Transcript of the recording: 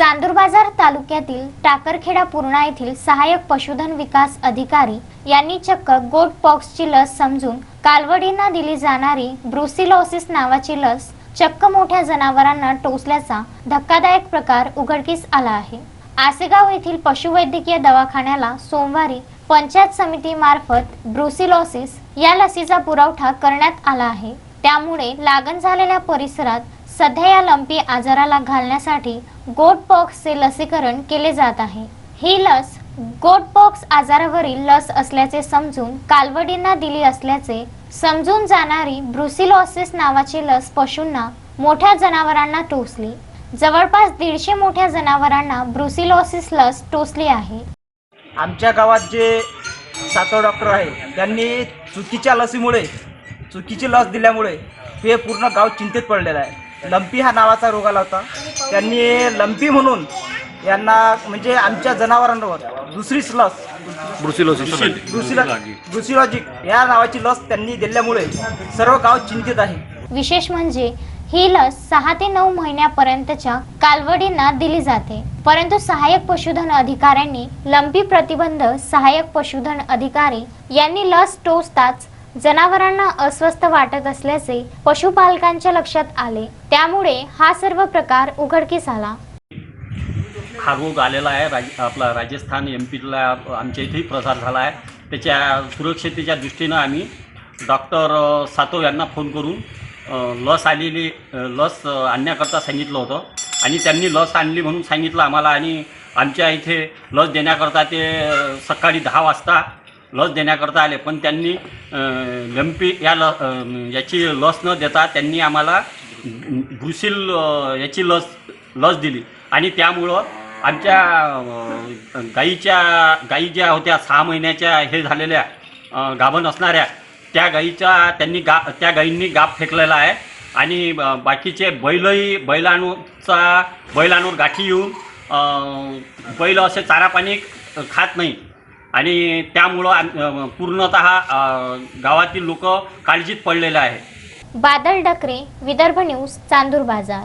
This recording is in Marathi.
चांदूर बाजार तालुक्यातील टाकरखेडा पूर्णा येथील सहाय्यक पशुधन विकास अधिकारी यांनी चक्क गोट पॉक्सची लस समजून कालवडींना दिली जाणारी ब्रुसिलॉसिस नावाची लस चक्क मोठ्या जनावरांना टोचल्याचा धक्कादायक प्रकार उघडकीस आला आहे. आसेगाव येथील पशुवैद्यकीय दवाखान्याला सोमवारी पंचायत समितीमार्फत ब्रुसिलॉसिस या लसीचा पुरवठा करण्यात आला आहे. त्यामुळे लागण झालेल्या परिसरात सध्या या लंपी आजाराला घालण्यासाठी गोटपॉक्सचे लसीकरण केले जात आहे. ही लस गोटपॉक्स आजारावरील लस असल्याचे समजून कालवडींना दिली असल्याचे समजून जाणारी ब्रुसिलॉसिस नावाची लस पशूंना मोठ्या जनावरांना टोचली. जवळपास दीडशे मोठ्या जनावरांना ब्रुसिलॉसिस लस टोचली आहे. आमच्या गावात जे सातव डॉक्टर आहे त्यांनी चुकीच्या लसीमुळे चुकीची लस दिल्यामुळे हे पूर्ण गाव चिंतेत पडलेलं आहे. लंपी हा नावाचा रोग आला होता. त्यांनी लंपी म्हणून यांना म्हणजे आमच्या जनावरांवर दुसरीच लस ब्रुसिलोसिस. ब्रुसिलॉजिक या नावाची लस त्यांनी दिल्यामुळे सर्व गाव चिंतित आहे. विशेष म्हणजे ही लस सहा ते नऊ महिन्यापर्यंतच्या कालवडींना दिली जाते. परंतु सहाय्यक पशुधन अधिकाऱ्यांनी लंपी प्रतिबंध सहाय्यक पशुधन अधिकारी यांनी लस टोचताच जनावरांना अस्वस्थ वाटत असल्याचे पशुपालकांच्या लक्षात आले. त्यामुळे हा सर्व प्रकार उघडकीस आला. हा रोग आलेला आहे. राज आपला राजस्थान एम पीला आमच्या इथेही प्रसार झाला आहे. त्याच्या सुरक्षितेच्या दृष्टीनं आम्ही डॉक्टर सातव यांना फोन करून लस आलेली लस आणण्याकरता सांगितलं होतं. आणि त्यांनी लस आणली म्हणून सांगितलं आम्हाला. आणि आमच्या इथे लस देण्याकरता ते सकाळी दहा वाजता लस देण्याकरता आले. पण त्यांनी लंपी या ल याची लस न देता त्यांनी आम्हाला ब्रुसिल याची लस लस दिली. आणि त्यामुळं आमच्या गाईच्या गाई ज्या होत्या सहा महिन्याच्या हे झालेल्या गाभण असणाऱ्या त्या गाईच्या त्यांनी गा त्या गाईंनी गाप फेकलेला आहे. आणि बाकीचे बैलही बैलांचा बैलांवर गाठी येऊन बैल असे चारा पाणी खात नाही. आणि त्यामुळं आम- पूर्णत गावातील लोक काळजीत पडलेले आहे बादल डकरे विदर्भ न्यूज चांदूर बाजार.